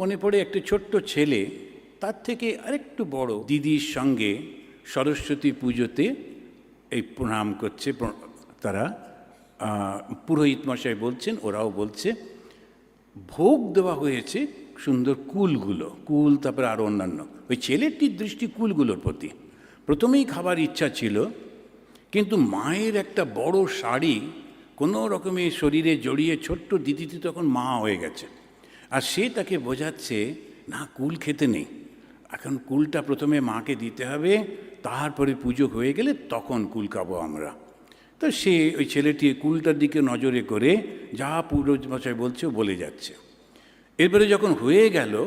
মনে পড়ে একটা ছোট্ট ছেলে, তার থেকে আরেকটু বড়। দিদির সঙ্গে সরস্বতী পুজোতে এই প্রণাম করছে তারা। পুরোহিত মশাই বলছেন, ওরাও বলছে, ভোগ দেওয়া হয়েছে সুন্দর কুলগুলো, কুল, তারপরে আরও অন্যান্য। ওই ছেলেটির দৃষ্টি কুলগুলোর প্রতি। প্রথমেই খাবার ইচ্ছা ছিল, কিন্তু মায়ের একটা বড় শাড়ি কোনো রকমে শরীরে জড়িয়ে ছোট্ট দিদিটি তখন মা হয়ে গেছে। আর সে তাকে বোঝাচ্ছে, না, কুল খেতে নেই। এখন কুলটা প্রথমে মাকে দিতে হবে, তারপরে পুজো হয়ে গেলে তখন কুল খাব আমরা। তো সে ওই ছেলেটি কুলটার দিকে নজরে করে যা মশাই বলছে বলে যাচ্ছে। এরপরে যখন হয়ে গেল,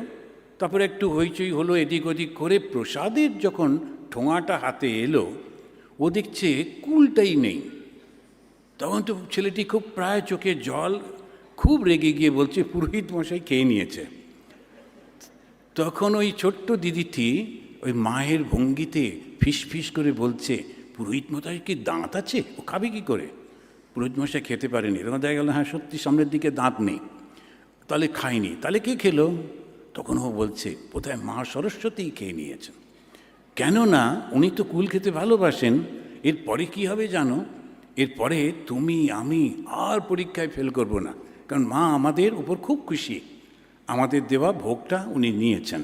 তারপরে একটু হইচই হলো, এদিক ওদিক করে প্রসাদের যখন ঠোঙাটা হাতে এলো, ও দেখছে কুলটাই নেই। তখন তো ছেলেটি খুব প্রায় চোখে জল খুব রেগে গিয়ে বলছে, পুরোহিত মশাই খেয়ে নিয়েছে। তখন ওই ছোট্ট দিদিটি ওই মায়ের ভঙ্গিতে ফিস করে বলছে, পুরোহিত মশাই, কি দাঁত আছে? ও খাবে কি করে? পুরোহিত মশাই খেতে পারেনি। এরকম দেখা গেল হ্যাঁ সত্যি সামনের দিকে দাঁত নেই। তাহলে খায়নি। তাহলে কে খেলো? তখন ও বলছে, বোধহয় মা সরস্বতী খেয়ে নিয়েছেন। কেননা উনি তো কুল খেতে ভালোবাসেন। এরপরে কি হবে জানো? এরপরে তুমি, আমি আর পরীক্ষায় ফেল করব না। কারণ মা আমাদের উপর খুব খুশি। আমাদের দেওয়া ভোগটা উনি নিয়েছেন।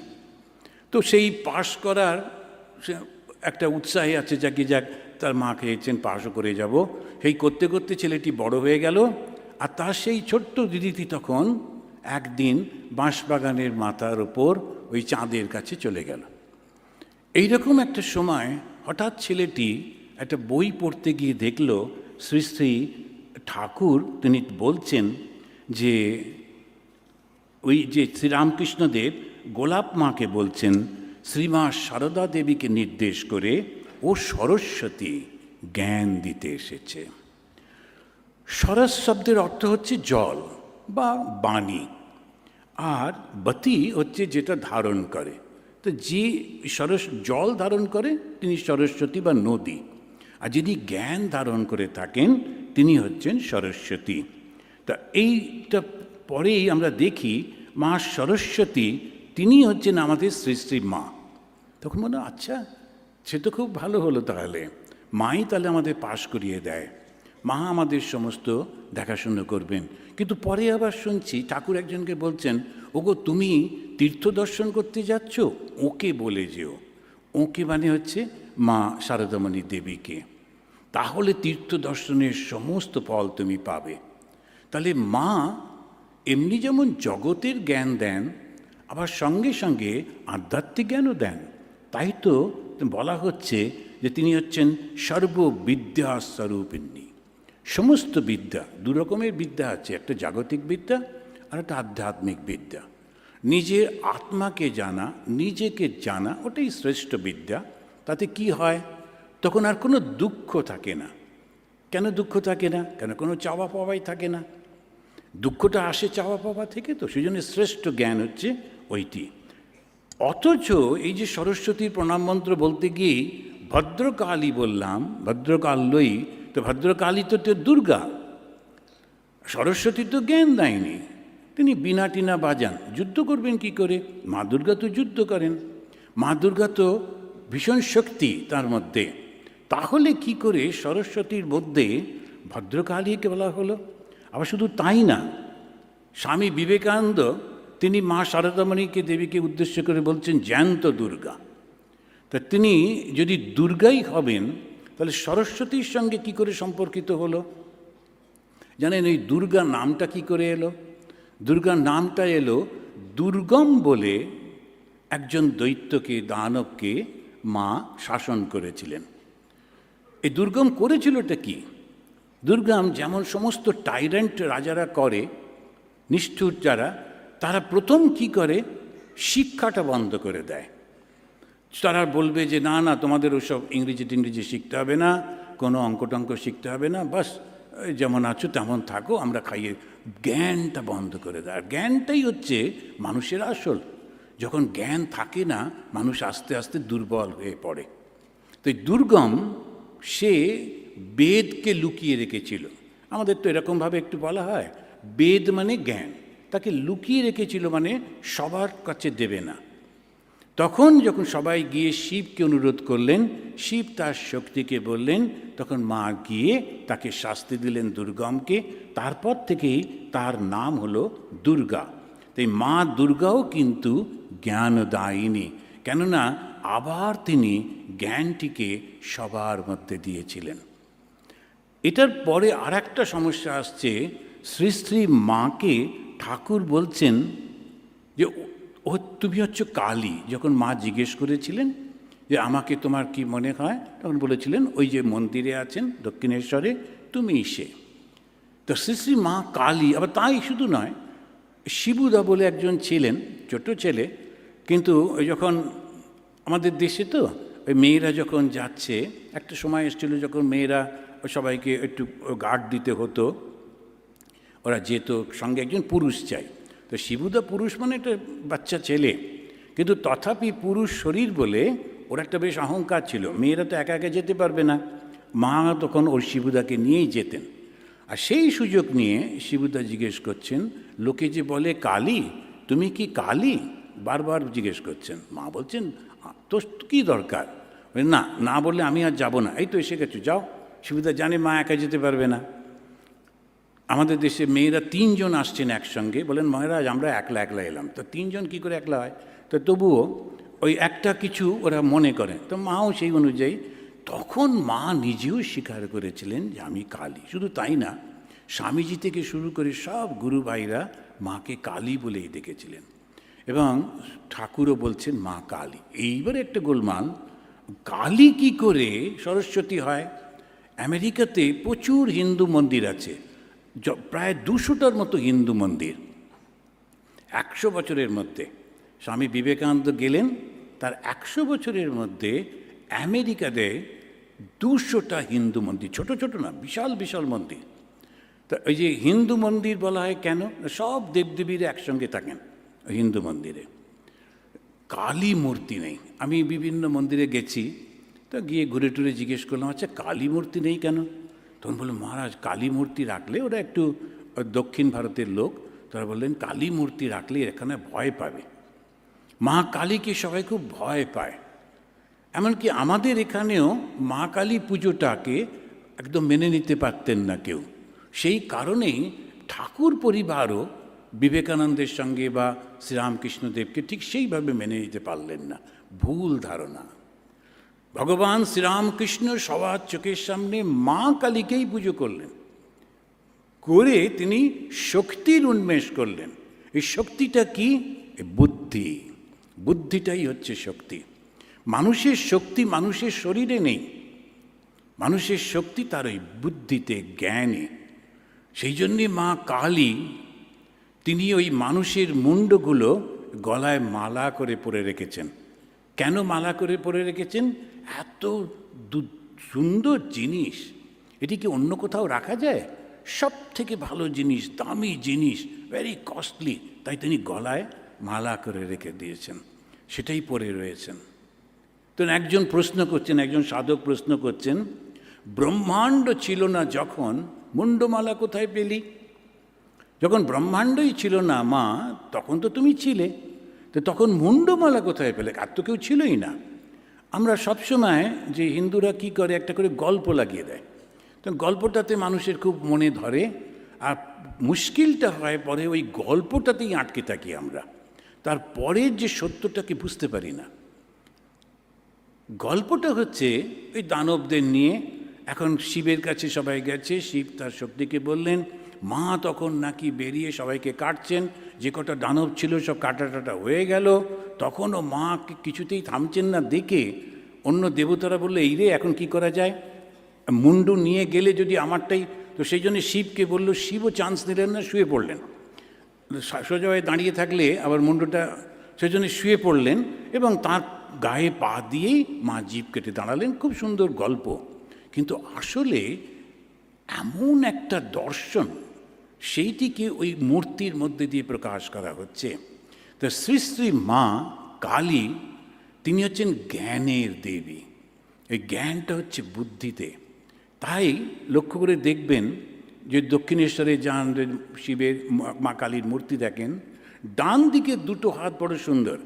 তো সেই পাশ করার একটা উৎসাহে আছে, যাকে, যাক, তার মা খেয়েছেন পাশও করে যাব। সেই করতে করতে ছেলেটি বড় হয়ে গেল আর তার সেই ছোট্ট দিদিটি তখন একদিন বাঁশবাগানের মাথার ওপর ওই চাঁদের কাছে চলে গেল। এইরকম একটা সময় হঠাৎ ছেলেটি একটা বই পড়তে গিয়ে দেখল, শ্রী শ্রী ঠাকুর, তিনি বলছেন যে ওই যে শ্রীরামকৃষ্ণদেব গোলাপ মাকে বলছেন, শ্রীমা সারদা দেবীকে নির্দেশ করে ও সরস্বতী জ্ঞান দিতে এসেছে। সরস শব্দের অর্থ হচ্ছে জল বা বাণী, আর বতি হচ্ছে যেটা ধারণ করে। তো যে সরস জল ধারণ করে, তিনি সরস্বতী বা নদী, আর যদি জ্ঞান ধারণ করে থাকেন, তিনি হচ্ছেন সরস্বতী। তা এইটা পরেই আমরা দেখি মা সরস্বতী তিনি হচ্ছেন আমাদের শ্রী শ্রী মা। তখন মনে আচ্ছা সে তো খুব ভালো হলো তাহলে। মাই তাহলে আমাদের পাশ করিয়ে দেয়। মা আমাদের সমস্ত দেখাশুনো করবেন। কিন্তু পরে আবার শুনছি ঠাকুর একজনকে বলছেন, ওগো, তুমি তীর্থ দর্শন করতে যাচ্ছ? ওকে বলে যেও। ওকে মানে হচ্ছে মা শারদামণি দেবীকে। তাহলে তীর্থ দর্শনের সমস্ত ফল তুমি পাবে। তাহলে মা এমনি যেমন জগতের জ্ঞান দেন, আবার সঙ্গে সঙ্গে আধ্যাত্মিক জ্ঞানও দেন। তাই তো বলা হচ্ছে যে তিনি হচ্ছেন সর্ববিদ্যা স্বরূপিণী সমস্ত বিদ্যা, দু রকমের বিদ্যা আছে, একটা জাগতিক বিদ্যা আর একটা আধ্যাত্মিক বিদ্যা। নিজের আত্মাকে জানা, নিজেকে জানা, ওটাই শ্রেষ্ঠ বিদ্যা। তাতে কি হয়? তখন আর কোনো দুঃখ থাকে না। কেন দুঃখ থাকে না? কেন কোনো চাওয়া পাওয়াই থাকে না? দুঃখটা আসে চাওয়া পাওয়া থেকে তো সেই জন্য শ্রেষ্ঠ জ্ঞান হচ্ছে ওইটি। অথচ এই যে সরস্বতীর প্রণাম মন্ত্র বলতে গিয়ে ভদ্রকালী বললাম ভদ্রকাল্যই তো ভদ্রকালী তো তো দুর্গা। সরস্বতী তো জ্ঞান দেয়নি। তিনি বিনা টিনা বাজান। যুদ্ধ করবেন কি করে? মা দুর্গা তো যুদ্ধ করেন। মা দুর্গা তো ভীষণ শক্তি তার মধ্যে। তাহলে কি করে সরস্বতীর মধ্যে ভদ্রকালীকে বলা হলো? আবার শুধু তাই না, স্বামী বিবেকানন্দ তিনি মা শারদামণিকে দেবীকে উদ্দেশ্য করে বলছেন, জ্যান্ত দুর্গা। তা তিনি যদি দুর্গাই হবেন, তাহলে সরস্বতীর সঙ্গে কি করে সম্পর্কিত হলো? জানেন এই দুর্গা নামটা কি করে এলো? দুর্গা নামটা এলো দুর্গম বলে একজন দৈত্যকে, দানবকে মা শাসন করেছিলেন। এই দুর্গম করেছিলটা কি? দুর্গম যেমন সমস্ত টাইরেন্ট রাজারা করে, নিষ্ঠুর যারা, তারা প্রথম কি করে? শিক্ষাটা বন্ধ করে দেয়। তারা বলবে যে, না না, তোমাদের ওসব ইংরেজি টিংরেজি শিখতে হবে না, কোনো অঙ্ক টঙ্ক শিখতে হবে না, বাস যেমন আছো তেমন থাকো, আমরা খাইয়ে জ্ঞানটা বন্ধ করে দেয়। আর জ্ঞানটাই হচ্ছে মানুষের আসল। যখন জ্ঞান থাকে না, মানুষ আস্তে আস্তে দুর্বল হয়ে পড়ে। তো এই দুর্গম সে বেদকে লুকিয়ে রেখেছিল। আমাদের তো এরকমভাবে একটু বলা হয়, বেদ মানে জ্ঞান। তাকে লুকিয়ে রেখেছিল মানে সবার কাছে দেবে না। তখন যখন সবাই গিয়ে শিবকে অনুরোধ করলেন, শিব তার শক্তিকে বললেন, তখন মা গিয়ে তাকে শাস্তি দিলেন দুর্গমকে। তারপর থেকেই তার নাম হলো দুর্গা। তাই মা দুর্গাও কিন্তু জ্ঞানদায়িনী। কেননা আবার তিনি জ্ঞানটিকে সবার মধ্যে দিয়েছিলেন। এটার পরে আর একটা সমস্যা আসছে, শ্রী শ্রী মাকে ঠাকুর বলছেন যে, ও- তুমি হচ্ছে কালী। যখন মা জিজ্ঞেস করেছিলেন যে, আমাকে তোমার কি মনে হয়? তখন বলেছিলেন, ওই যে মন্দিরে আছেন দক্ষিণেশ্বরে, তুমি সে। তো শ্রী শ্রী মা কালী, আবার তাই শুধু নয়, শিবুদা বলে একজন ছিলেন, ছোট ছেলে কিন্তু ওই যখন আমাদের দেশে তো, ওই মেয়েরা যখন যাচ্ছে, একটা সময় এসেছিল যখন মেয়েরা সবাইকে একটু গার্ড দিতে হতো, ওরা যেত, সঙ্গে একজন পুরুষ চাই। তো শিবুদা পুরুষ মানে একটা বাচ্চা ছেলে, কিন্তু তথাপি পুরুষ শরীর বলে ওর একটা বেশ অহংকার ছিল। মেয়েরা তো একা একা যেতে পারবে না। মা তখন ওর শিবুদাকে নিয়েই যেতেন। আর সেই সুযোগ নিয়ে শিবুদা জিজ্ঞেস করছেন, লোকে যে বলে কালী, তুমি কি কালী? বারবার জিজ্ঞেস করছেন, মা বলছেন "আ- তোর কী দরকার? না না বললে আমি আর যাব না। এই তো এসে গেছো, যাও। সুবিধা, জানে মা একা যেতে পারবে না। আমাদের দেশে মেয়েরা তিনজন আসছেন একসঙ্গে। বলেন, মহারাজ, আমরা একলা একলা এলাম। তো তিনজন কি করে একলা হয়? তো তবুও ওই একটা কিছু ওরা মনে করে। তো মাও সেই অনুযায়ী। তখন মা নিজেও স্বীকার করেছিলেন যে আমি কালী। শুধু তাই না, স্বামীজি থেকে শুরু করে সব গুরু ভাইরা মাকে কালী বলেই ডেকেছিলেন এবং ঠাকুরও বলছেন, মা কালী। এইবার একটা গোলমাল। কালী কি করে সরস্বতী হয়? আমেরিকাতে প্রচুর হিন্দু মন্দির আছে। প্রায় দুশোটার মতো হিন্দু মন্দির। একশো বছরের মধ্যে। স্বামী বিবেকানন্দ গেলেন, তার একশো বছরের মধ্যে আমেরিকাতে দুশোটা হিন্দু মন্দির। ছোট ছোট না, বিশাল বিশাল মন্দির। তো ওই যে হিন্দু মন্দির বলা হয় কেন? সব দেবদেবীরা একসঙ্গে থাকেন। হিন্দু মন্দিরে। কালী মূর্তি নেই। আমি বিভিন্ন মন্দিরে গেছি, তো গিয়ে ঘুরে টুরে জিজ্ঞেস করলাম আচ্ছা কালী মূর্তি নেই কেন? তখন বলল, মহারাজ কালী মূর্তি রাখলে ওরা একটু দক্ষিণ ভারতের লোক, তারা বললেন কালী মূর্তি রাখলে এখানে ভয় পাবে। মা কালীকে সবাই খুব ভয় পায়? এমনকি আমাদের এখানেও মা কালী পুজোটাকে একদম মেনে নিতে পারতেন না কেউ। সেই কারণেই ঠাকুর পরিবারও বিবেকানন্দের সঙ্গে বা শ্রীরামকৃষ্ণদেবকে ঠিক সেইভাবে মেনে নিতে পারলেন না। ভুল ধারণা। ভগবান শ্রীরামকৃষ্ণ সবার চোখের সামনে মা কালীকেই পুজো করলেন। করে তিনি শক্তির উন্মেষ করলেন। এই শক্তিটা কি? বুদ্ধি। বুদ্ধিটাই হচ্ছে শক্তি। মানুষের শক্তি মানুষের শরীরে নেই। মানুষের শক্তি তার ওই বুদ্ধিতে, জ্ঞানে। সেই জন্যে মা কালী তিনি ওই মানুষের মুন্ডগুলো গলায় মালা করে পরে রেখেছেন। কেন মালা করে পরে রেখেছেন? এত সুন্দর জিনিস। এটি কি অন্য কোথাও রাখা যায়? সব থেকে ভালো জিনিস, দামি জিনিস ভেরি কস্টলি তাই তিনি গলায় মালা করে রেখে দিয়েছেন। সেটাই পরে রয়েছেন। তো একজন প্রশ্ন করছেন, একজন সাধক প্রশ্ন করছেন, ব্রহ্মাণ্ড ছিল না যখন, মুন্ডমালা কোথায় পেলি? যখন ব্রহ্মাণ্ডই ছিল না মা, তখন তো তুমি ছিলে। তো তখন মুন্ডমালা কোথায় পেলে? আর তো কেউ ছিলই না। আমরা সবসময় যে হিন্দুরা কি করে, একটা করে গল্প লাগিয়ে দেয়। তো গল্পটাতে মানুষের খুব মনে ধরে, আর মুশকিলটা হয় পরে ওই গল্পটাতেই আটকে থাকি আমরা। তারপরের যে সত্যটাকে বুঝতে পারি না। গল্পটা হচ্ছে ওই দানবদের নিয়ে। এখন শিবের কাছে সবাই গেছে, শিব তার শক্তিকে বললেন মা তখন নাকি বেরিয়ে সবাইকে কাটছেন, যে কটা দানব ছিল সব কাটা টাটা হয়ে গেল, তখনও মা কিছুতেই থামছেন না দেখে অন্য দেবতারা বললে, এই রে, এখন কি করা যায়? মুন্ডু নিয়ে গেলে যদি আমারটাই, তো সেই জন্য শিবকে বলল, শিবও চান্স নিলেন না, শুয়ে পড়লেন। সোজা হয়ে দাঁড়িয়ে থাকলে আবার মুন্ডুটা সেজন্য শুয়ে পড়লেন এবং তার গায়ে পা দিয়েই মা জীব কেটে দাঁড়ালেন। খুব সুন্দর গল্প। কিন্তু আসলে এমন একটা দর্শন সেইটিকে ওই মূর্তির মধ্যে দিয়ে প্রকাশ করা হচ্ছে। তো শ্রী শ্রী মা কালী, তিনি হচ্ছেন জ্ঞানের দেবী। এই জ্ঞানটা হচ্ছে বুদ্ধিতে। তাই লক্ষ্য করে দেখবেন যে দক্ষিণেশ্বরে যান শিবের মা কালীর মূর্তি দেখেন, ডান দিকে দুটো হাত বড় সুন্দর।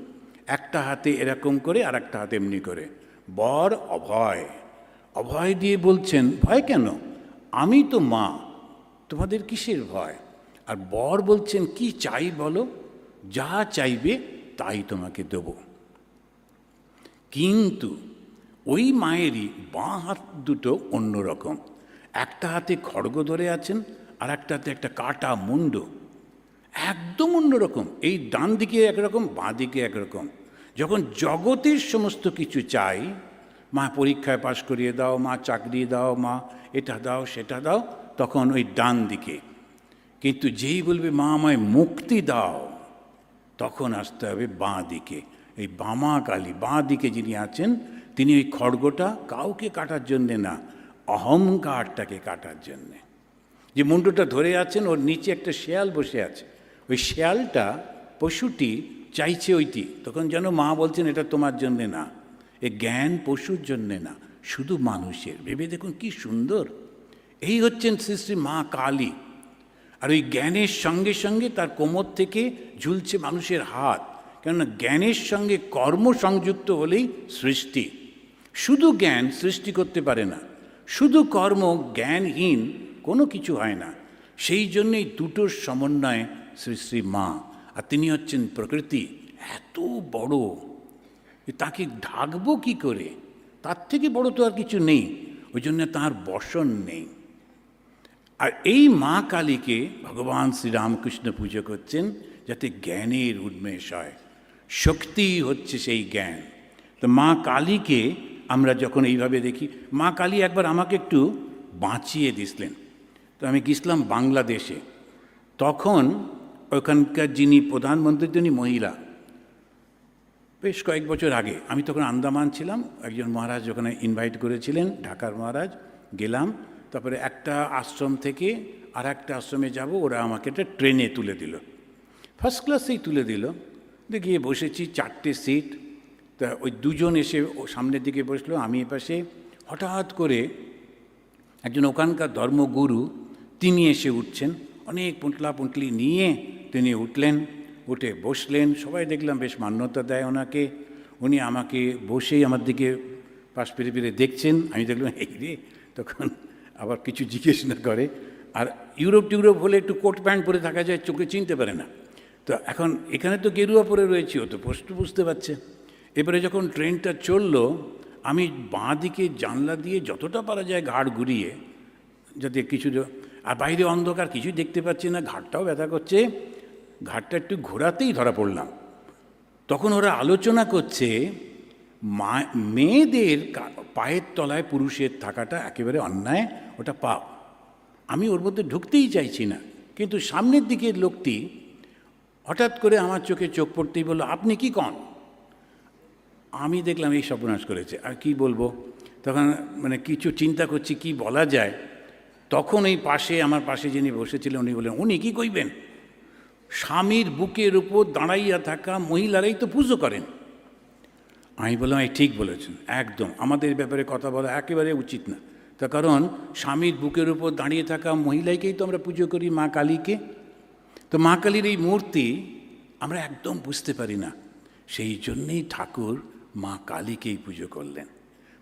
একটা হাতে এরকম করে আর একটা হাতে এমনি করে। বর অভয়। অভয় দিয়ে বলছেন, ভয় কেন? আমি তো মা। তোমাদের কিসের ভয়? আর বর বলছেন, কি চাই বলো? যা চাইবে তাই তোমাকে দেবো। কিন্তু ওই মায়েরই বাঁ হাত দুটো অন্যরকম। একটা হাতে খড়গ ধরে আছেন আর একটা হাতে একটা কাটা মুন্ড। একদম অন্যরকম। এই ডান দিকে একরকম, বাঁ দিকে একরকম। যখন জগতের সমস্ত কিছু চাই, মা পরীক্ষায় পাশ করিয়ে দাও, মা চাকরি দাও, মা এটা দাও, সেটা দাও তখন ওই ডান দিকে। কিন্তু যেই বলবে মা আমায় মুক্তি দাও, তখন আসতে হবে বাঁ দিকে। এই বামা কালী, বাঁ দিকে যিনি আছেন, তিনি ওই খড়গটা কাউকে কাটার জন্যে না, অহংকারটাকে কাটার জন্যে। যে মুন্ডুটা ধরে আছেন, ওর নিচে একটা শেয়াল বসে আছে। ওই শেয়ালটা পশুটি চাইছে ওইটি। তখন যেন মা বলছেন, এটা তোমার জন্যে না। এ জ্ঞান পশুর জন্যে না, শুধু মানুষের। ভেবে দেখুন কি সুন্দর। এই হচ্ছেন শ্রী শ্রী মা কালী। আর ওই জ্ঞানের সঙ্গে সঙ্গে তার কোমর থেকে ঝুলছে মানুষের হাত। কেননা জ্ঞানের সঙ্গে কর্ম সংযুক্ত হলেই সৃষ্টি। শুধু জ্ঞান সৃষ্টি করতে পারে না, শুধু কর্ম জ্ঞানহীন কোনো কিছু হয় না। সেই জন্যেই দুটোর সমন্বয়ে শ্রী শ্রী মা, আর তিনি হচ্ছেন প্রকৃতি, এত বড়। তাকে ঢাকবো কি করে? তার থেকে বড় তো আর কিছু নেই, ওই জন্য তাঁর বসন নেই। আর এই মা কালীকে ভগবান শ্রীরামকৃষ্ণ পুজো করছেন যাতে জ্ঞানের উন্মেষ হয়। শক্তি হচ্ছে সেই জ্ঞান। তো মা কালীকে আমরা যখন এইভাবে দেখি, মা কালী একবার আমাকে একটু বাঁচিয়ে দিছিলেন তো আমি গেছিলাম বাংলাদেশে। তখন ওখানকার যিনি প্রধানমন্ত্রী, তিনি মহিলা। বেশ কয়েক বছর আগে আমি তখন আন্দামান ছিলাম। একজন মহারাজ ওখানে ইনভাইট করেছিলেন, ঢাকার মহারাজ। গেলাম। তারপরে একটা আশ্রম থেকে আর একটা আশ্রমে যাব, ওরা আমাকে একটা ট্রেনে তুলে দিল। ফার্স্ট ক্লাসেই তুলে দিল। গিয়ে বসেছি, চারটে সিট তা ওই দুজন এসে সামনের দিকে বসল, আমি এপাশে হঠাৎ করে একজন ওখানকার ধর্মগুরু, তিনি এসে উঠছেন। অনেক পুঁটলা পুঁটলি নিয়ে তিনি উঠলেন, উঠে বসলেন। সবাই দেখলাম বেশ মান্যতা দেয় ওনাকে। উনি আমাকে বসেই আমার দিকে পাশ পেরে পেরে দেখছেন। আমি দেখলাম, এই রে! তখন আবার কিছু জিজ্ঞেস না করে। আর ইউরোপ টিউরোপ হলে একটু কোট প্যান্ট পরে থাকা যায়, চোখে চিনতে পারে না। তো এখন এখানে তো গেরুয়া পরে রয়েছি, ও তো স্পষ্ট বুঝতে পারছে। এবারে যখন ট্রেনটা চলল, আমি বাঁ দিকে জানলা দিয়ে যতটা পারা যায় ঘাড় ঘুরিয়ে, যাতে কিছু আর বাইরে অন্ধকার কিছুই দেখতে পাচ্ছি না, ঘাটটাও ব্যথা করছে। ঘাটটা একটু ঘোরাতেই ধরা পড়লাম। তখন ওরা আলোচনা করছে মা, মেয়েদের পায়ের তলায় পুরুষের থাকাটা একেবারে অন্যায়, ওটা পাপ। আমি ওর মধ্যে ঢুকতেই চাইছি না। কিন্তু সামনের দিকের লোকটি হঠাৎ করে আমার চোখে চোখ পড়তেই বলল, আপনি কি কন? আমি দেখলাম এই সর্বনাশ করেছে। আর কি বলব? তখন মানে কিছু চিন্তা করছি, কি বলা যায়? তখন এই পাশে, আমার পাশে যিনি বসেছিলেন, উনি বললেন, উনি কি কইবেন? স্বামীর বুকের উপর দাঁড়াইয়া থাকা মহিলারাই তো পুজো করেন। আমি বললাম, এই ঠিক বলেছেন, একদম। আমাদের ব্যাপারে কথা বলা একেবারে উচিত না। তার কারণ, স্বামীর বুকের উপর দাঁড়িয়ে থাকা মহিলাকেই তো আমরা পুজো করি মা কালীকে। তো মা কালীর এই মূর্তি আমরা একদম বুঝতে পারি না। সেই জন্যেই ঠাকুর মা কালীকেই পুজো করলেন।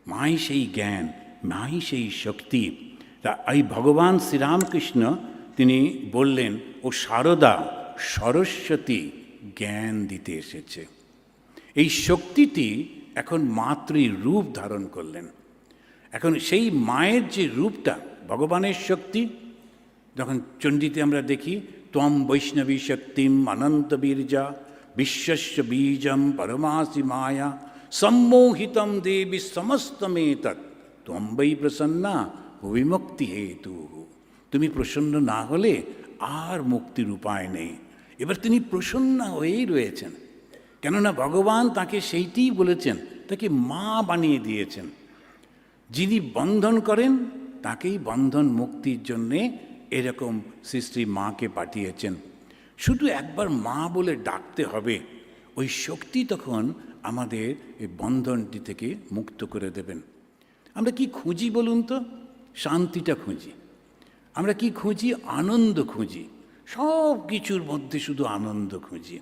মাই সেই জ্ঞান, মাই সেই শক্তি। তা এই ভগবান শ্রীরামকৃষ্ণ তিনি বললেন, ও সারদা সরস্বতী জ্ঞান দিতে এসেছে। এই শক্তিটি এখন মাতৃ রূপ ধারণ করলেন। এখন সেই মায়ের যে রূপটা, ভগবানের শক্তি, যখন চণ্ডীতে আমরা দেখি, ত্বম বৈষ্ণবী শক্তিম অনন্ত বীর্যা, বিশ্বস্য বীজম পরমাসি মায়া, সম্মোহিতম দেবী সমস্তমেতৎ, ত্বম বৈ প্রসন্না বিমুক্তি হেতু। তুমি প্রসন্ন না হলে আর মুক্তির উপায় নেই। এবার তিনি প্রসন্ন হয়েই রয়েছেন। কেননা ভগবান তাকে সেইটিই বলেছেন, তাকে মা বানিয়ে দিয়েছেন। যিনি বন্ধন করেন, তাকেই বন্ধন মুক্তির জন্যে এরকম শ্রী মাকে পাঠিয়েছেন। শুধু একবার মা বলে ডাকতে হবে, ওই শক্তি তখন আমাদের এই বন্ধনটি থেকে মুক্ত করে দেবেন। আমরা কি খুঁজি বলুন তো? শান্তিটা খুঁজি। আমরা কি খুঁজি? আনন্দ খুঁজি। সব কিছুর মধ্যে শুধু আনন্দ খুঁজি।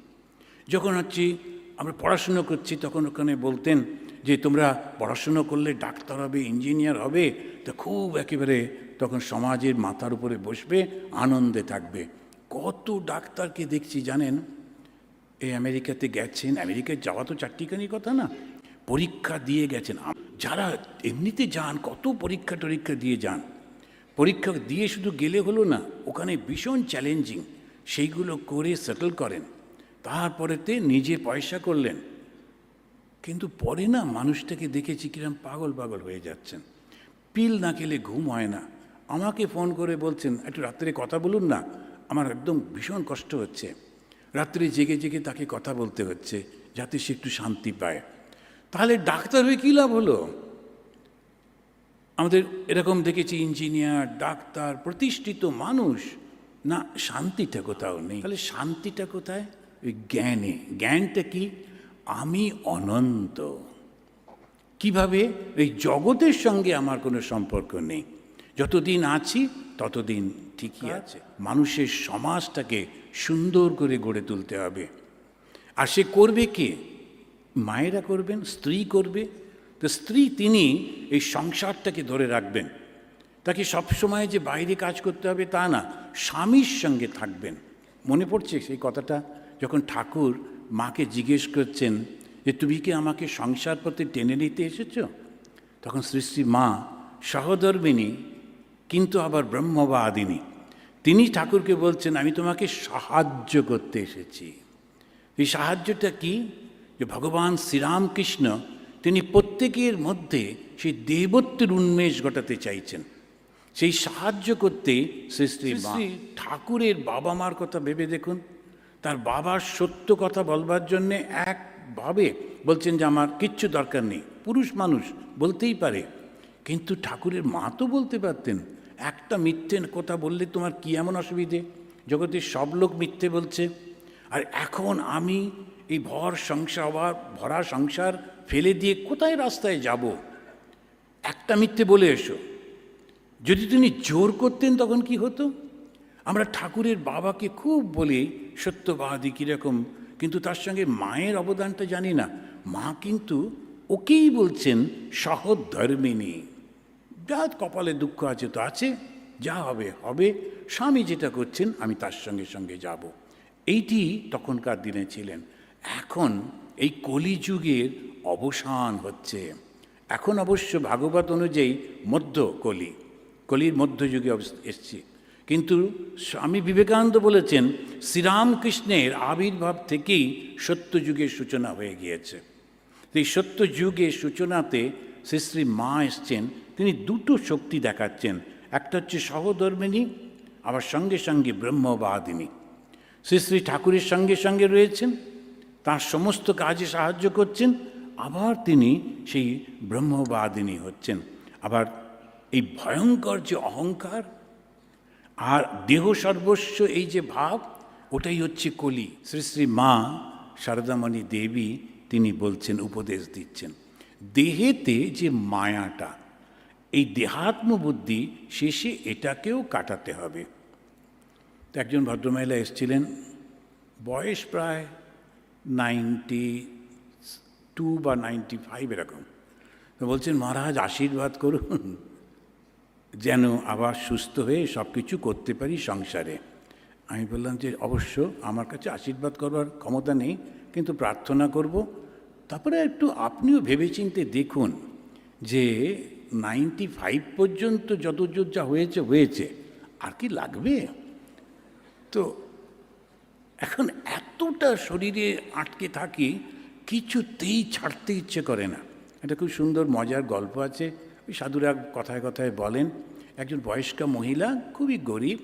যখন হচ্ছে, আমরা পড়াশুনো করছি, তখন ওখানে বলতেন যে, তোমরা পড়াশুনো করলে ডাক্তার হবে, ইঞ্জিনিয়ার হবে। তা খুব একেবারে তখন সমাজের মাথার উপরে বসবে, আনন্দে থাকবে। কত ডাক্তারকে দেখছি, জানেন? এই আমেরিকাতে গেছেন, আমেরিকায় যাওয়া তো চারটিখানি কথা না? পরীক্ষা দিয়ে গেছেন। যারা এমনিতে যান, কত পরীক্ষা টরীক্ষা দিয়ে যান? পরীক্ষা দিয়ে শুধু গেলে হলো না, ওখানে ভীষণ চ্যালেঞ্জিং সেইগুলো করে সেটেল করেন। তারপরেতে নিজে পয়সা করলেন। কিন্তু পরে না মানুষটাকে দেখেছি কিরম পাগল পাগল হয়ে যাচ্ছেন। পিল না খেলে ঘুম হয় না। আমাকে ফোন করে বলছেন, একটু রাত্রে কথা বলুন না। আমার একদম ভীষণ কষ্ট হচ্ছে। রাত্রে জেগে জেগে তাকে কথা বলতে হচ্ছে, যাতে সে একটু শান্তি পায়। তাহলে ডাক্তার হয়ে কী লাভ হলো? আমাদের এরকম দেখেছি ইঞ্জিনিয়ার, ডাক্তার, প্রতিষ্ঠিত মানুষ। না, শান্তিটা কোথাও নেই। তাহলে শান্তিটা কোথায়? ওই জ্ঞানে। জ্ঞানটা কি? আমি অনন্ত। কীভাবে? এই জগতের সঙ্গে আমার কোনো সম্পর্ক নেই। যতদিন আছি ততদিন ঠিকই আছে। মানুষের সমাজটাকে সুন্দর করে গড়ে তুলতে হবে। আর সে করবে কে? মায়েরা করবেন স্ত্রী করবে। তো স্ত্রী তিনি এই সংসারটাকে ধরে রাখবেন। তাকে সবসময় যে বাইরে কাজ করতে হবে তা না স্বামীর সঙ্গে থাকবেন। মনে পড়ছে সেই কথাটা? যখন ঠাকুর মাকে জিজ্ঞেস করছেন যে তুমি কি আমাকে সংসার পথে টেনে নিতে এসেছ? তখন শ্রী শ্রী মা সহধর্মিনী কিন্তু আবার ব্রহ্মবাদিনী তিনি ঠাকুরকে বলছেন আমি তোমাকে সাহায্য করতে এসেছি। এই সাহায্যটা কি? যে ভগবান শ্রীরামকৃষ্ণ তিনি প্রত্যেকের মধ্যে সেই দেবত্বের উন্মেষ ঘটাতে চাইছেন। সেই সাহায্য করতে শ্রী শ্রী ঠাকুরের বাবা মার কথা ভেবে দেখুন। তার বাবার সত্য কথা বলবার জন্যে একভাবে বলছেন যে আমার কিচ্ছু দরকার নেই, পুরুষ মানুষ বলতেই পারে। কিন্তু ঠাকুরের মা তো বলতে পারতেন, একটা মিথ্যে কথা বললে তোমার কি এমন অসুবিধে? জগতের সব লোক মিথ্যে বলছে। আর এখন আমি এই ভর সংসার, ভরা সংসার ফেলে দিয়ে কোথায় রাস্তায় যাব? একটা মিথ্যে বলে এসো। যদি তিনি জোর করতেন তখন কি হতো? আমরা ঠাকুরের বাবাকে খুব বলি, সত্যবাদী কীরকম? কিন্তু তার সঙ্গে মায়ের অবদানটা জানি না। মা কিন্তু ওকেই বলছেন, সহধর্মিনী। যা কপালে দুঃখ আছে তো আছে, যা হবে হবে। স্বামী যেটা করছেন, আমি তার সঙ্গে সঙ্গে যাব। এইটি তখনকার দিনে ছিলেন। এখন এই কলিযুগের অবসান হচ্ছে। এখন অবশ্য ভাগবত অনুযায়ী মধ্য কলি কলির মধ্যযুগে এসছি। কিন্তু স্বামী বিবেকানন্দ বলেছেন, শ্রীরামকৃষ্ণের আবির্ভাব থেকেই সত্যযুগের সূচনা হয়ে গিয়েছে। এই সত্যযুগের সূচনাতে শ্রী শ্রী মা এসছেন, তিনি দুটো শক্তি দেখাচ্ছেন। একটা হচ্ছে সহধর্মিনী, আবার সঙ্গে সঙ্গে ব্রহ্মবাদিনী। শ্রী শ্রী ঠাকুরের সঙ্গে সঙ্গে রয়েছেন, তার সমস্ত কাজে সাহায্য করছেন, আবার তিনি সেই ব্রহ্মবাদিনী হচ্ছেন। আবার এই ভয়ঙ্কর যে অহংকার আর দেহ সর্বস্ব এই যে ভাব, ওটাই হচ্ছে কলি। শ্রী শ্রী মা শারদামণি দেবী তিনি বলছেন, উপদেশ দিচ্ছেন। দেহেতে যে মায়াটা, এই দেহাত্ম বুদ্ধি শেষে এটাকেও কাটাতে হবে। তো একজন ভদ্রমহিলা এসেছিলেন, বয়স প্রায় নাইনটি টু বা নাইনটি ফাইভ এরকম। বলছেন, মহারাজ, আশীর্বাদ করুন। যেন আবার সুস্থ হয়ে সব কিছু করতে পারি সংসারে। আমি বললাম যে, অবশ্য আমার কাছে আশীর্বাদ করবার ক্ষমতা নেই, কিন্তু প্রার্থনা করব। তারপরে একটু আপনিও ভেবেচিন্তে দেখুন যে, নাইনটি ফাইভ পর্যন্ত যত যা হয়েছে হয়েছে। আর কি লাগবে? তো এখন এতটা শরীরে আটকে থাকি, কিছুতেই ছাড়তে ইচ্ছে করে না। এটা খুব সুন্দর, মজার গল্প আছে। ওই সাধুরা কথায় কথায় বলেন, একজন বয়স্ক মহিলা খুবই গরিব,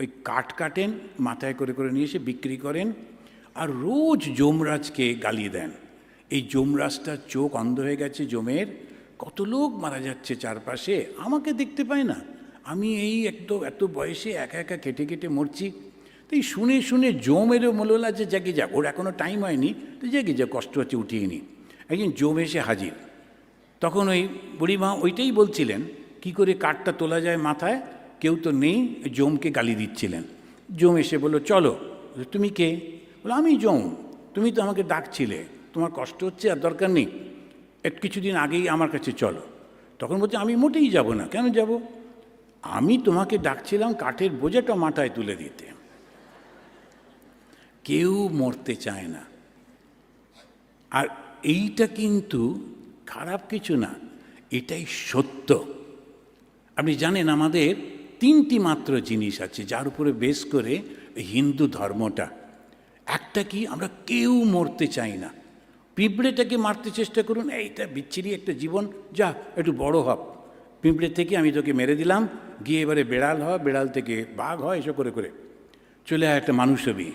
ওই কাঠ কাটেন, মাথায় করে করে নিয়ে এসে বিক্রি করেন আর রোজ যমরাজকে গালিয়ে দেন। এই যমরাজটার চোখ অন্ধ হয়ে গেছে জমের কত লোক মারা যাচ্ছে চারপাশে, আমাকে দেখতে পায় না। আমি এই এত এত বয়সে একা একা কেটে কেটে মরছি। তো এই শুনে শুনে জমেরও মূল্য আছে জাগে যাক, ওর এখনও টাইম হয়নি, তো জাগে যা কষ্ট হচ্ছে, উঠিয়ে নি। একজন জম এসে হাজির। তখন ওই বুড়িমা ওইটাই বলছিলেন, কি করে কাঠটা তোলা যায় মাথায়? কেউ তো নেই, জমকে গালি দিচ্ছিলেন। জম এসে বলল, চলো, তুমি কে? বলো আমি জম, তুমি তো আমাকে ডাকছিলে, তোমার কষ্ট হচ্ছে আর দরকার নেই এক কিছুদিন আগেই আমার কাছে চলো। তখন বলছে, আমি মোটেই যাব না, কেন যাব? আমি তোমাকে ডাকছিলাম কাঠের বোঝাটা মাথায় তুলে দিতে। কেউ মরতে চায় না। আর এইটা কিন্তু খারাপ কিছু না, এটাই সত্য। আপনি জানেন আমাদের তিনটি মাত্র জিনিস আছে যার উপরে বেশ করে হিন্দু ধর্মটা। একটা কি আমরা কেউ মরতে চাই না। পিঁপড়েটাকে মারতে চেষ্টা করুন এইটা বিচ্ছিরি একটা জীবন, যা, একটু বড় হব পিঁপড়ে থেকে আমি তোকে মেরে দিলাম, গিয়ে এবারে বেড়াল হয় বেড়াল থেকে বাঘ হয় এসব করে করে। চলে আয় একটা মানুষ হবি।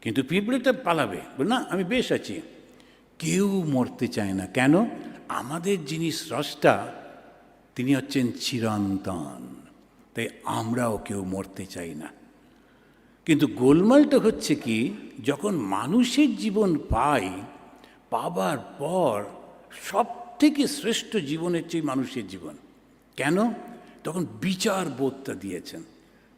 কিন্তু পিঁপড়েটা পালাবে। না, আমি বেশ আছি। কেউ মরতে চায় না। কেন? আমাদের যিনি স্রষ্টা, তিনি হচ্ছেন চিরন্তন। তাই আমরাও কেউ মরতে চাই না। কিন্তু গোলমালটা হচ্ছে কি, যখন মানুষের জীবন পাই, পাবার পর সব থেকে শ্রেষ্ঠ জীবন হচ্ছে এই মানুষের জীবন। কেন? তখন বিচার বোধটা দিয়েছেন।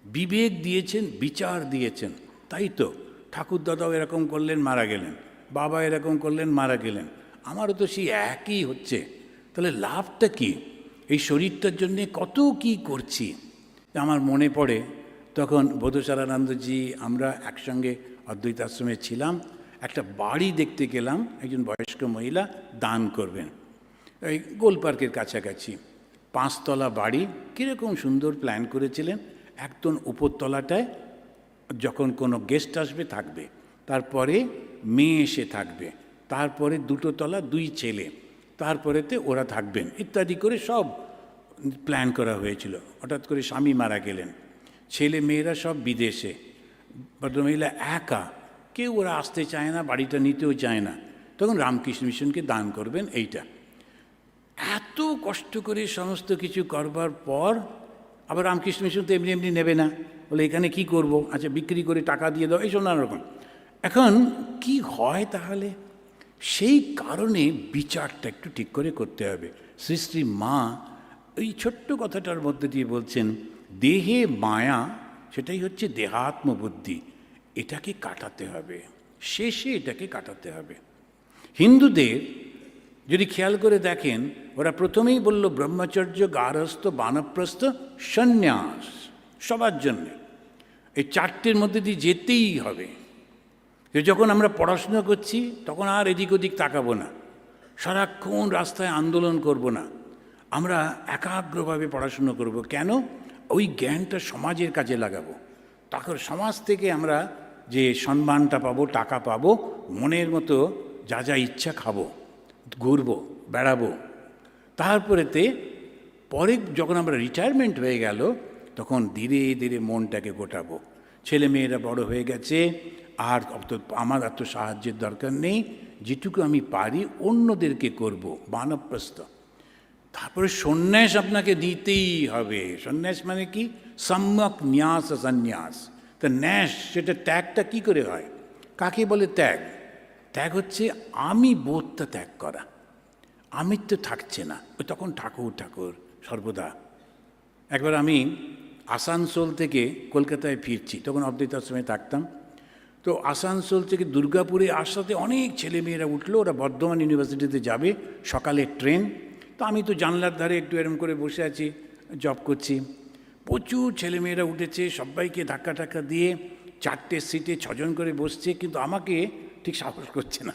বিবেক দিয়েছেন, বিচার দিয়েছেন। তাই তো ঠাকুর দাদাও এরকম করলেন, মারা গেলেন। বাবা এরকম করলেন, মারা গেলেন। আমারও তো সেই একই হচ্ছে। তাহলে লাভটা কি? এই শরীরটার জন্যে কত কি করছি? আমার মনে পড়ে, তখন বোধসারানন্দজি আমরা একসঙ্গে অদ্বৈত আশ্রমে ছিলাম, একটা বাড়ি দেখতে গেলাম, একজন বয়স্ক মহিলা দান করবেন। এই গোল পার্কের কাছাকাছি। পাঁচতলা বাড়ি, কীরকম সুন্দর প্ল্যান করেছিলেন, একদম উপরতলাটায় যখন কোনো গেস্ট আসবে থাকবে, তারপরে মেয়ে এসে থাকবে। তারপরে দুটো তলা, দুই ছেলে। তারপরেতে ওরা থাকবেন। ইত্যাদি করে সব প্ল্যান করা হয়েছিল। হঠাৎ করে স্বামী মারা গেলেন। ছেলে মেয়েরা সব বিদেশে। ভদ্রমহিলা একা। কেউ ওরা আসতে চায় না, বাড়িটা নিতেও চায় না। তখন রামকৃষ্ণ মিশনকে দান করবেন এইটা। এত কষ্ট করে সমস্ত কিছু করবার পর আবার রামকৃষ্ণ মিশন তো এমনি এমনি নেবে না। বলে, এখানে কি করব? আচ্ছা বিক্রি করে টাকা দিয়ে দাও। এইসব নানা রকম। এখন কি হয় তাহলে? সেই কারণে বিচারটা একটু ঠিক করে করতে হবে। শ্রী শ্রী মা এই ছোট্ট কথাটার মধ্যে দিয়ে বলছেন, দেহে মায়া, সেটাই হচ্ছে দেহাত্মবুদ্ধি, এটাকে কাটাতে হবে। শেষে এটাকে কাটাতে হবে। হিন্দুদের যদি খেয়াল করে দেখেন, ওরা প্রথমেই বলল, ব্রহ্মচর্য, গারস্থ, বানপ্রস্থ, সন্ন্যাস, সবার জন্যে। এই চারটের মধ্যে দিয়ে যেতেই হবে। যে যখন আমরা পড়াশোনা করছি, তখন আর এদিক ওদিক তাকাবো না। সারাক্ষণ রাস্তায় আন্দোলন করব না। আমরা একাগ্রভাবে পড়াশুনো করব। কেন? ওই জ্ঞানটা সমাজের কাজে লাগাবো। তখন সমাজ থেকে আমরা যে সম্মানটা পাবো, টাকা পাবো, মনের মতো যা যা ইচ্ছা খাব, ঘুরবো, বেড়াবো। তারপরেতে পরে যখন আমরা রিটায়ারমেন্ট হয়ে গেল, তখন ধীরে ধীরে মনটাকে গোটাবো। ছেলে মেয়েরা বড় হয়ে গেছে, আর অত আমার এত সাহায্যের দরকার নেই, যেটুকু আমি পারি অন্যদেরকে করব, বানপ্রস্থ। তারপরে সন্ন্যাস আপনাকে দিতেই হবে। সন্ন্যাস মানে কি? সম্যক ন্যাস সন্ন্যাস। তা ন্যাস, সেটা ত্যাগটা কি করে হয়? কাকে বলে ত্যাগ? ত্যাগ হচ্ছে আমি বোধটা ত্যাগ করা। আমি তো থাকছে না। ওই তখন ঠাকুর ঠাকুর, সর্বদা। একবার আমি আসানসোল থেকে কলকাতায় ফিরছি। তখন অদ্বৈত আশ্রমে থাকতাম। তো আসানসোল থেকে দুর্গাপুরে আসাতে অনেক ছেলেমেয়েরা উঠল। ওরা বর্ধমান ইউনিভার্সিটিতে যাবে। সকালে ট্রেন। তো আমি তো জানলার ধারে একটু এরম করে বসে আছি, জব করছি। প্রচুর ছেলেমেয়েরা উঠেছে। সবাইকে ধাক্কা টাক্কা দিয়ে চারটে সিটে ছজন করে বসছে। কিন্তু আমাকে ঠিক সাহস করছে না।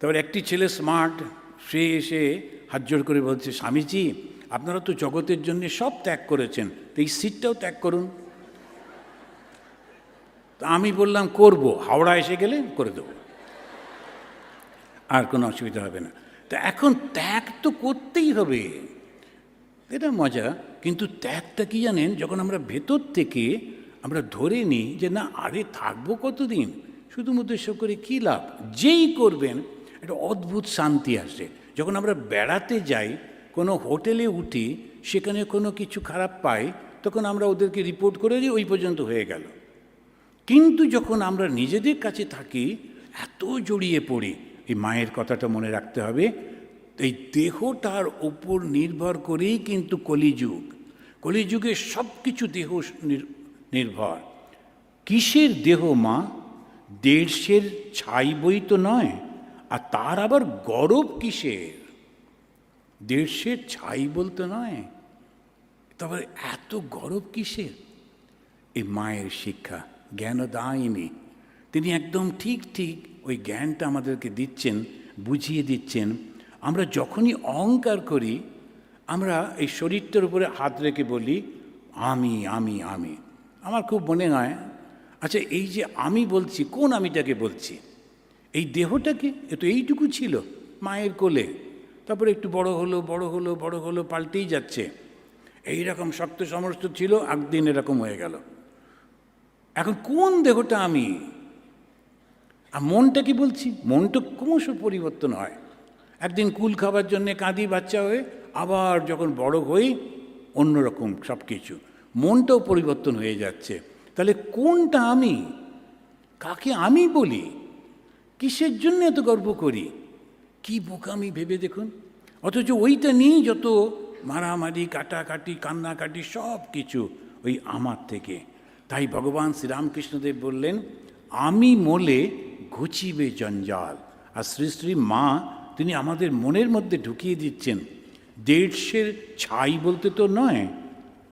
তারপর একটি ছেলে স্মার্ট সে এসে হাত জোর করে বলছে, স্বামীজি আপনারা তো জগতের জন্য সব ত্যাগ করেছেন, তো এই সিটটাও ত্যাগ করুন। তা আমি বললাম, করব। হাওড়া এসে গেলে করে দেবো। আর কোনো অসুবিধা হবে না। তা এখন ত্যাগ তো করতেই হবে। এটা মজা, কিন্তু ত্যাগটা কি জানেন, যখন আমরা ভেতর থেকে আমরা ধরে নিই যে, না, আরে থাকব কতদিন? শুধুমাত্র এসব করে কী লাভ? যেই করবেন, একটা অদ্ভুত শান্তি আসে। যখন আমরা বেড়াতে যাই কোনো হোটেলে উঠি, সেখানে কোনো কিছু খারাপ পাই, তখন আমরা ওদেরকে রিপোর্ট করে দিই, ওই পর্যন্ত হয়ে গেল। কিন্তু যখন আমরা নিজেদের কাছে থাকি, এত জড়িয়ে পড়ি, এই মায়ের কথাটা মনে রাখতে হবে, এই দেহটার ওপর নির্ভর করেই কিন্তু কলিযুগ। কলিযুগে সব কিছু দেহ নির- নির্ভর। কিসের দেহ, মা? দেড়শের ছাই বই তো নয়, আর তার আবার গরব কিসের? দেড়শের ছাই বলতে নয়। তবে এত গরব কিসের? এই মায়ের শিক্ষা, জ্ঞান দায়নি। তিনি একদম ঠিক ঠিক ওই জ্ঞানটা আমাদেরকে দিচ্ছেন, বুঝিয়ে দিচ্ছেন। আমরা যখনই অহংকার করি, আমরা এই শরীরটার উপরে হাত রেখে বলি, আমি আমি আমি। আমার খুব মনে হয় আচ্ছা এই যে আমি বলছি, কোন আমিটাকে বলছি? এই দেহটাকে, এ তো এইটুকু ছিল মায়ের কোলে। তারপরে একটু বড় হলো বড় হলো বড় হলো, পাল্টেই যাচ্ছে। এই রকম শক্ত সমস্ত ছিল, একদিন এরকম হয়ে গেল। এখন কোন দেহটা আমি? আর মনটা কি বলছি? মনটা ক্রমশ পরিবর্তন হয়। একদিন কুল খাবার জন্য কাঁদি বাচ্চা হয়ে, আবার যখন বড় হই, অন্যরকম সব কিছু মনটাও পরিবর্তন হয়ে যাচ্ছে। তাহলে কোনটা আমি? কাকে আমি বলি? কিসের জন্য এত গর্ব করি? কি বোকামি ভেবে দেখুন? অথচ ওইটা নিয়েই যত মারামারি, কাটাকাটি, কান্নাকাটি, সব কিছু ওই আমার থেকে। তাই ভগবান শ্রীরামকৃষ্ণদেব বললেন, আমি মোলে ঘুচিবে জঞ্জাল। আর শ্রী শ্রী মা, তিনি আমাদের মনের মধ্যে ঢুকিয়ে দিচ্ছেন। দেড়শের ছাই বলতে তো নয়